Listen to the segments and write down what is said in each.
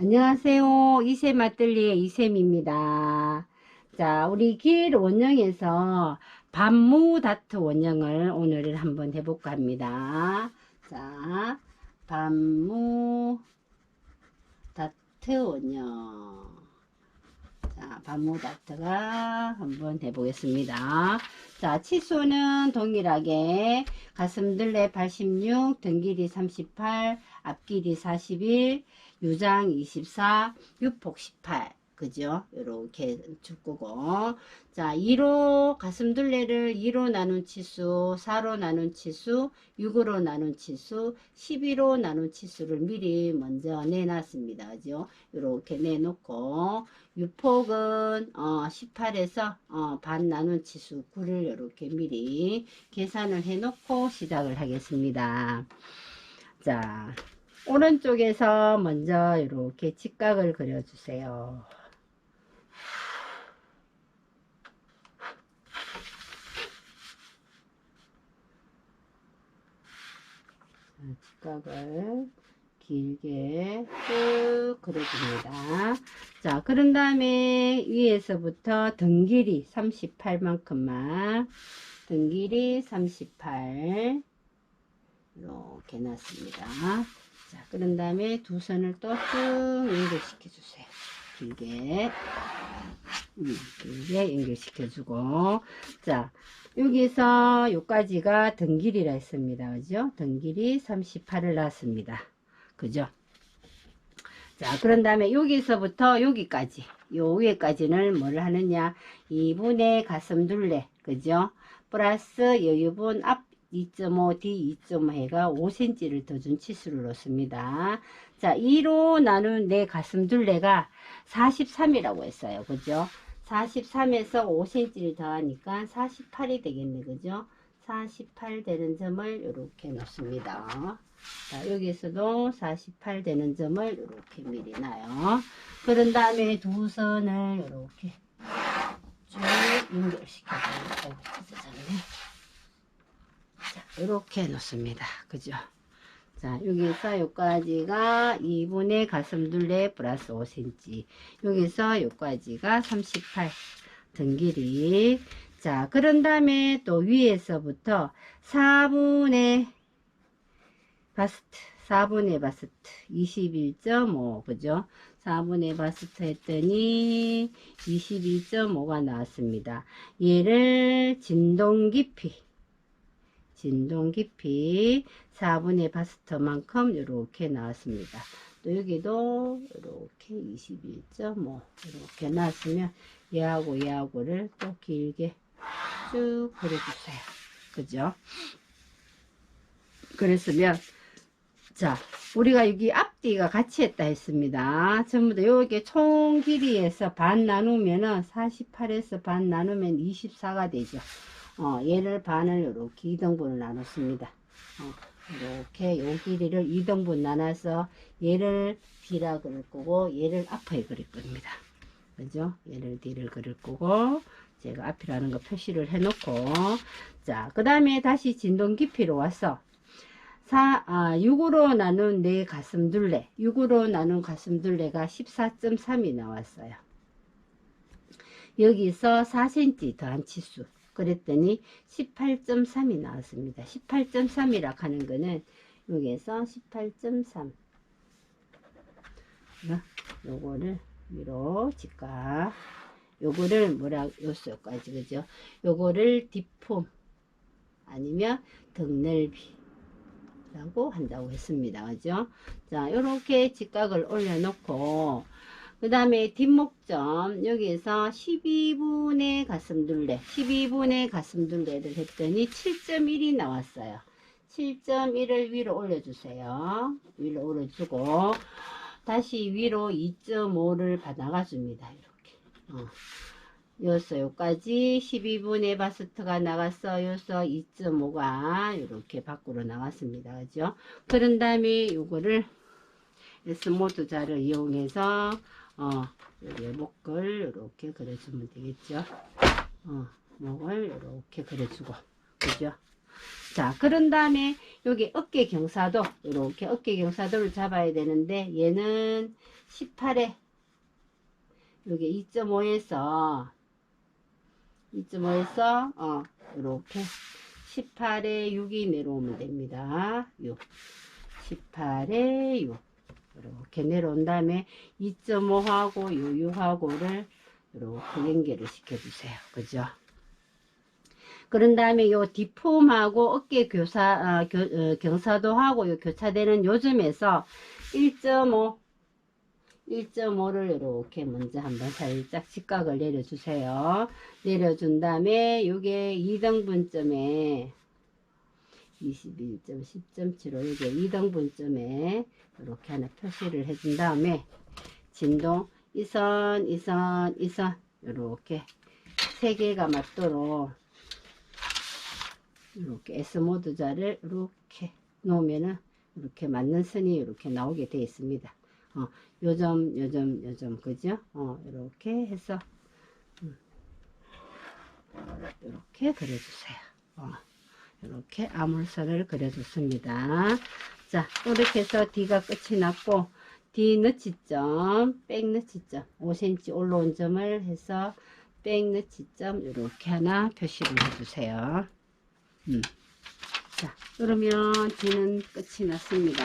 안녕하세요. 이샘 아뜰리의 이샘입니다. 자, 우리 길 원형에서 반무 다트 원형을 오늘 한번 해볼까 합니다. 자, 반무 다트 원형. 자, 반무 다트가 한번 해보겠습니다. 자, 치수는 동일하게 가슴들레 86, 등 길이 38, 앞 길이 41, 유장 24, 유폭 18. 그죠? 요렇게 줄 거고. 자, 2로 가슴둘레를 2로 나눈 치수, 4로 나눈 치수, 6으로 나눈 치수, 12로 나눈 치수를 미리 먼저 내놨습니다. 그죠? 요렇게 내놓고, 유폭은, 어, 18에서, 어, 반 나눈 치수 9를 요렇게 미리 계산을 해놓고 시작을 하겠습니다. 자, 오른쪽에서 먼저 이렇게 직각을 그려주세요. 자, 직각을 길게 쭉 그려줍니다. 자, 그런 다음에 위에서부터 등 길이 38만큼만 등 길이 38 이렇게 놨습니다. 자, 그런 다음에 두 선을 또쭉 연결시켜 주세요. 길게. 음, 길게 연결시켜 주고. 자, 여기서 여기까지가 등 길이라 했습니다. 그죠? 등 길이 38을 놨습니다. 그죠? 자, 그런 다음에 여기서부터 여기까지, 요 위에까지는 뭘 하느냐? 2분의 가슴 둘레, 그죠? 플러스 여유분 앞 2.5, D 2.5 해가 5cm를 더 준 치수를 놓습니다. 자, 2로 나눈 내 가슴 둘레가 43이라고 했어요. 그죠? 43에서 5cm를 더하니까 48이 되겠네. 그죠? 48 되는 점을 이렇게 놓습니다. 자, 여기서도 48 되는 점을 이렇게 미리 놔요. 그런 다음에 두 선을 이렇게 쭉 연결시켜줘요. 자, 이렇게 놓습니다. 그죠? 자, 여기서 여기까지가 2분의 가슴 둘레 플러스 5cm. 여기서 여기까지가 38 등 길이. 자, 그런 다음에 또 위에서부터 4분의 바스트, 4분의 바스트, 21.5, 그죠? 4분의 바스트 했더니 22.5가 나왔습니다. 얘를 진동 깊이, 진동 깊이 4분의 바스터만큼 이렇게 나왔습니다. 또 여기도 이렇게 21.5 이렇게 나왔으면 얘하고 얘하고를 또 길게 쭉 그려주세요. 그죠? 그랬으면 자 우리가 여기 앞뒤가 같이 했다 했습니다. 전부 다 여기 총 길이에서 반 나누면은 48에서 반 나누면 24가 되죠. 어, 얘를 반을 이렇게 2등분을 나눴습니다. 어, 이렇게 요 길이를 2등분 나눠서 얘를 뒤라 그릴 거고 얘를 앞에 그릴 겁니다. 그죠? 얘를 뒤를 그릴 거고 제가 앞이라는 거 표시를 해놓고 자, 그 다음에 다시 진동 깊이로 와서 4, 아, 6으로 나눈 내 가슴둘레 6으로 나눈 가슴둘레가 14.3이 나왔어요. 여기서 4cm 더한 치수 그랬더니 18.3이 나왔습니다. 18.3이라 하는 거는 여기에서 18.3 요거를 위로 직각 요거를 뭐라 요소까지 그죠? 요거를 뒷폼 아니면 등 넓이 라고 한다고 했습니다. 그죠? 자, 요렇게 직각을 올려 놓고 그 다음에 뒷목점 여기에서 12분의 가슴둘레 12분의 가슴둘레를 했더니 7.1이 나왔어요. 7.1을 위로 올려주세요. 위로 올려주고 다시 위로 2.5를 나가줍니다. 이렇게. 어. 여기서 여기까지 12분의 바스트가 나갔어. 여기서 2.5가 이렇게 밖으로 나왔습니다. 그죠? 그런 다음에 요거를 스모드 자를 이용해서 어, 여기 목을 이렇게 그려주면 되겠죠. 어, 목을 이렇게 그려주고, 그죠? 자, 그런 다음에 여기 어깨 경사도 이렇게 어깨 경사도를 잡아야 되는데 얘는 18에 여기 2.5에서 2.5에서 어 이렇게 18에 6이 내려오면 됩니다. 6 18에 6 이렇게 내려온 다음에 2.5하고 요요하고를 이렇게 연결을 시켜주세요. 그죠? 그런 다음에 요 뒷폼하고 어깨 교사, 어, 교, 어, 경사도하고 요 교차되는 요즘에서 1.5, 1.5를 이렇게 먼저 한번 살짝 직각을 내려주세요. 내려준 다음에 요게 2등분점에 21점, 10.75 이게 2등분점에 이렇게 하나 표시를 해준 다음에 진동 이선, 이선, 이선 이렇게 세 개가 맞도록 이렇게 S 모드 자를 이렇게 놓으면은 이렇게 맞는 선이 이렇게 나오게 되어 있습니다. 어, 요점, 요점, 요점, 그죠? 어, 이렇게 해서 음, 이렇게 그려주세요. 어, 이렇게 아물선을 그려줬습니다. 자, 이렇게 해서 D가 끝이 났고 D 너치점, 백 너치점, 5cm 올라온 점을 해서 백 너치점 이렇게 하나 표시를 해주세요. 음. 자, 그러면 D는 끝이 났습니다.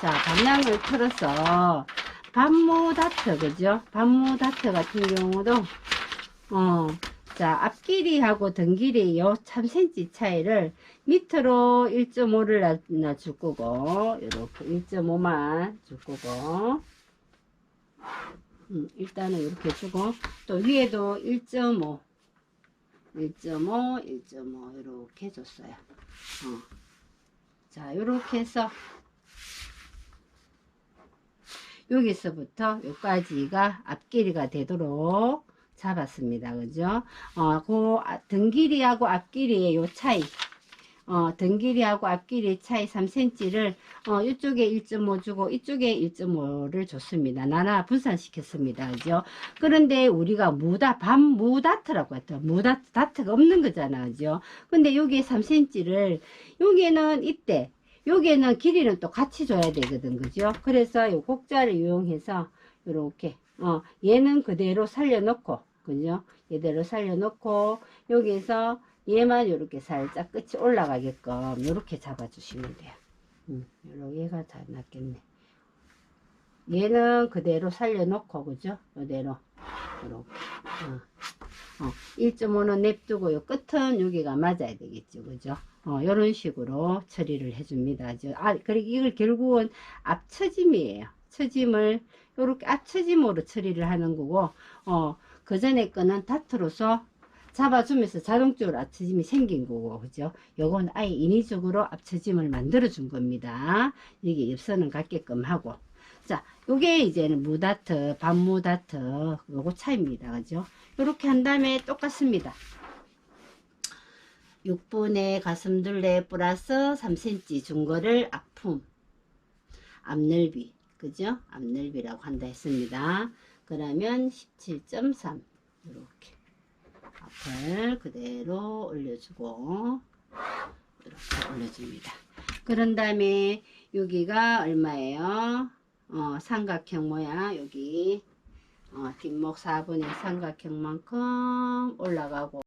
자, 방향을 틀어서 반모 다트, 그죠? 반모 다트 같은 경우도, 어, 자, 앞길이하고 등길이 요 3cm 차이를 밑으로 1.5를 놔줄 거고, 이렇게 1.5만 줄 거고, 음, 일단은 이렇게 주고, 또 위에도 1.5, 1.5, 1.5, 이렇게 줬어요. 어. 자, 이렇게 해서, 여기서부터 여기까지가 앞길이가 되도록 잡았습니다. 그죠? 어, 그 아, 등길이하고 앞길이의 요 차이. 어, 등길이하고 앞길이 차이 3cm를 어, 이쪽에 1.5 주고 이쪽에 1.5를 줬습니다. 나나 분산시켰습니다. 그죠? 그런데 우리가 무다, 반무다트라고 했죠. 무다트, 다트가 없는 거잖아. 그죠? 근데 여기에 3cm를 여기에는 이때 여기에는 길이는 또 같이 줘야 되거든. 그죠? 그래서 요 곡자를 이용해서 이렇게 어, 얘는 그대로 살려놓고 그죠? 얘대로 살려놓고 여기서 얘만 이렇게 살짝 끝이 올라가게끔 이렇게 잡아주시면 돼요. 음, 얘가 잘 낫겠네. 얘는 그대로 살려놓고 그죠? 이대로 이렇게 어. 어, 1.5는 냅두고 요 끝은 여기가 맞아야 되겠죠. 그죠? 어, 이런 식으로 처리를 해줍니다. 저, 아, 그리고 이걸 결국은 앞처짐이에요. 처짐을 이렇게 앞처짐으로 처리를 하는 거고, 어, 그 전에 거는 다트로서 잡아주면서 자동적으로 앞처짐이 생긴 거고, 그죠? 요건 아예 인위적으로 앞처짐을 만들어 준 겁니다. 이게 옆선은 같게끔 하고. 자, 요게 이제는 무다트, 반무다트, 요거 차이입니다. 그죠? 요렇게 한 다음에 똑같습니다. 6분의 가슴둘레 플러스 3cm 준 거를 앞품, 앞넓이, 그죠? 앞넓이라고 한다 했습니다. 그러면 17.3 이렇게 앞을 그대로 올려주고 이렇게 올려줍니다. 그런 다음에 여기가 얼마예요? 어, 삼각형 모양 여기 어, 뒷목 4분의 삼각형만큼 올라가고.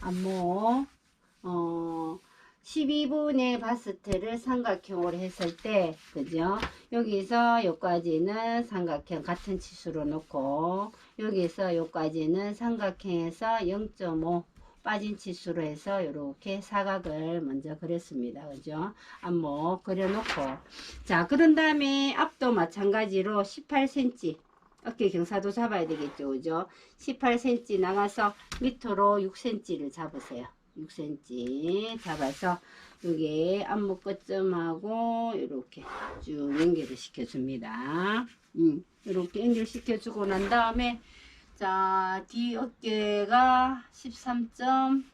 안목 어 12분의 바스트를 삼각형으로 했을 때 그죠? 여기서 여기까지는 삼각형 같은 치수로 놓고 여기서 여기까지는 삼각형에서 0.5 빠진 치수로 해서 이렇게 사각을 먼저 그렸습니다. 그죠? 안목 그려놓고. 자 그런 다음에 앞도 마찬가지로 18cm 어깨 경사도 잡아야 되겠죠. 그죠? 18cm 나가서 밑으로 6cm를 잡으세요. 6cm 잡아서 여기 안목 끝점하고 이렇게 쭉 연결을 시켜줍니다. 음, 이렇게 연결시켜 주고 난 다음에 자 뒤 어깨가 13점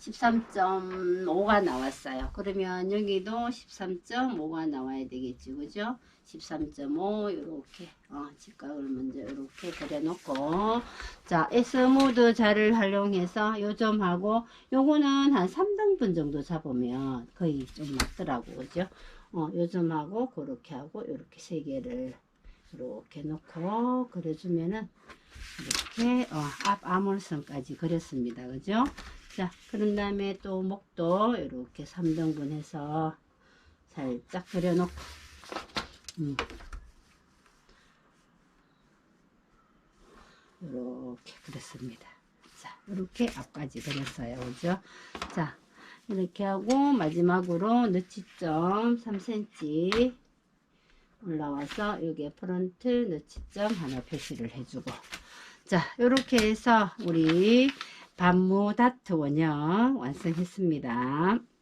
13.5가 나왔어요. 그러면 여기도 13.5가 나와야 되겠지, 그죠? 13.5 이렇게 어, 직각을 먼저 이렇게 그려놓고 자 S모드 자를 활용해서 요 점하고 요거는 한 3등분 정도 잡으면 거의 좀 맞더라고 그죠? 어, 요 점하고 그렇게 하고 이렇게 세 개를 이렇게 놓고 그려주면은 이렇게 어, 앞 아몰선까지 그렸습니다. 그죠? 자, 그런 다음에 또 목도 이렇게 3등분 해서 살짝 그려놓고 음. 이렇게 그렸습니다. 자, 이렇게 앞까지 그렸어요. 그죠? 자, 이렇게 하고 마지막으로 너치점 3cm 올라와서 여기에 프론트 너치점 하나 표시를 해주고 자, 이렇게 해서 우리 반무 다트 원형 완성했습니다.